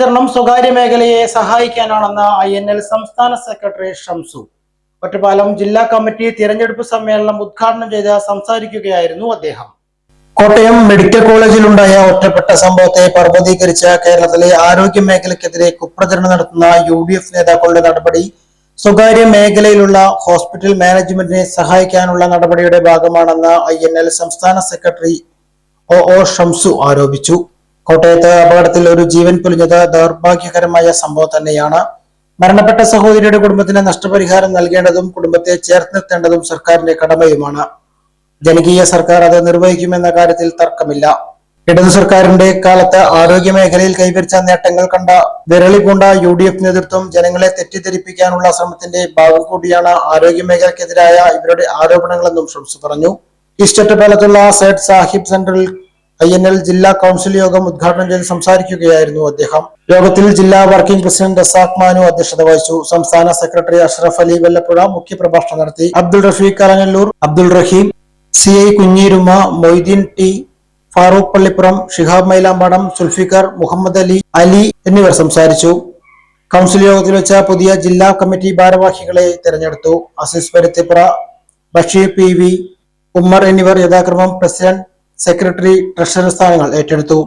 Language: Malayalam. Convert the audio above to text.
കുപ്രചരണം സ്വകാര്യ മേഖലയെ സഹായിക്കാനാണെന്ന് ഐ എൻ എൽ സംസ്ഥാന സെക്രട്ടറി ഷംസു. ഒറ്റപ്പാലം ജില്ലാ കമ്മിറ്റി തിരഞ്ഞെടുപ്പ് സമ്മേളനം ഉദ്ഘാടനം ചെയ്ത് സംസാരിക്കുകയായിരുന്നു അദ്ദേഹം. കോട്ടയം മെഡിക്കൽ കോളേജിലുണ്ടായ ഒറ്റപ്പെട്ട സംഭവത്തെ പർവതീകരിച്ച കേരളത്തിലെ ആരോഗ്യ മേഖലയ്ക്കെതിരെ കുപ്രചരണം നടത്തുന്ന യു ഡി എഫ് നേതാക്കളുടെ നടപടി സ്വകാര്യ മേഖലയിലുള്ള ഹോസ്പിറ്റൽ മാനേജ്മെന്റിനെ സഹായിക്കാനുള്ള നടപടിയുടെ ഭാഗമാണെന്ന് ഐ എൻ എൽ സംസ്ഥാന സെക്രട്ടറി ഒ ഒ ഷംസു ആരോപിച്ചു. കോട്ടയത്ത് അപകടത്തിൽ ഒരു ജീവൻ പൊലിഞ്ഞത് ദൗർഭാഗ്യകരമായ സംഭവം തന്നെയാണ്. മരണപ്പെട്ട സഹോദരിയുടെ കുടുംബത്തിന് നഷ്ടപരിഹാരം നൽകേണ്ടതും കുടുംബത്തെ ചേർത്ത് നിർത്തേണ്ടതും സർക്കാരിന്റെ കടമയുമാണ്. ജനകീയ സർക്കാർ അത് നിർവഹിക്കുമെന്ന കാര്യത്തിൽ തർക്കമില്ല. ഇടതു സർക്കാരിന്റെ കാലത്ത് ആരോഗ്യ മേഖലയിൽ കൈവരിച്ച നേട്ടങ്ങൾ കണ്ട വിരളി പൂണ്ട യു ഡി എഫ് നേതൃത്വം ജനങ്ങളെ തെറ്റിദ്ധരിപ്പിക്കാനുള്ള ശ്രമത്തിന്റെ ഭാഗം കൂടിയാണ് ആരോഗ്യ മേഖലയ്ക്കെതിരായ ഇവരുടെ ആരോപണങ്ങളെന്നും ഷംസ് പറഞ്ഞു. ഈസ്റ്റ് പാലത്തുള്ള സാഹിബ് സെന്ററിൽ ഐ എൻ എൽ ജില്ലാ കൗൺസിൽ യോഗം ഉദ്ഘാടനം ചെയ്ത് സംസാരിക്കുകയായിരുന്നു അദ്ദേഹം. യോഗത്തിൽ ജില്ലാ വർക്കിംഗ് പ്രസിഡന്റ് റസാഖ് മാനു അധ്യക്ഷത വഹിച്ചു. സംസ്ഥാന സെക്രട്ടറി അഷ്റഫ് അലി വല്ലപ്പുഴ മുഖ്യപ്രഭാഷണം നടത്തി. Abdul Rafeeq Kalangallur Abdul Raheem C I Kunjeeruma Moideen T Farooq Pallippuram Shihab Mylampadam Sulfikar Muhammad Ali Ali എന്നിവർ സംസാരിച്ചു. കൗൺസിൽ യോഗത്തിൽ വെച്ച പുതിയ ജില്ലാ കമ്മിറ്റി ഭാരവാഹികളെ തെരഞ്ഞെടുത്തു. അസീസ് പരുത്തിപ്പുറ ബഷീർ പി വി ഉമ്മർ എന്നിവർ യഥാക്രമം പ്രസിഡന്റ് സെക്രട്ടറി ട്രഷറർ സ്ഥാനങ്ങൾ ഏറ്റെടുത്തു.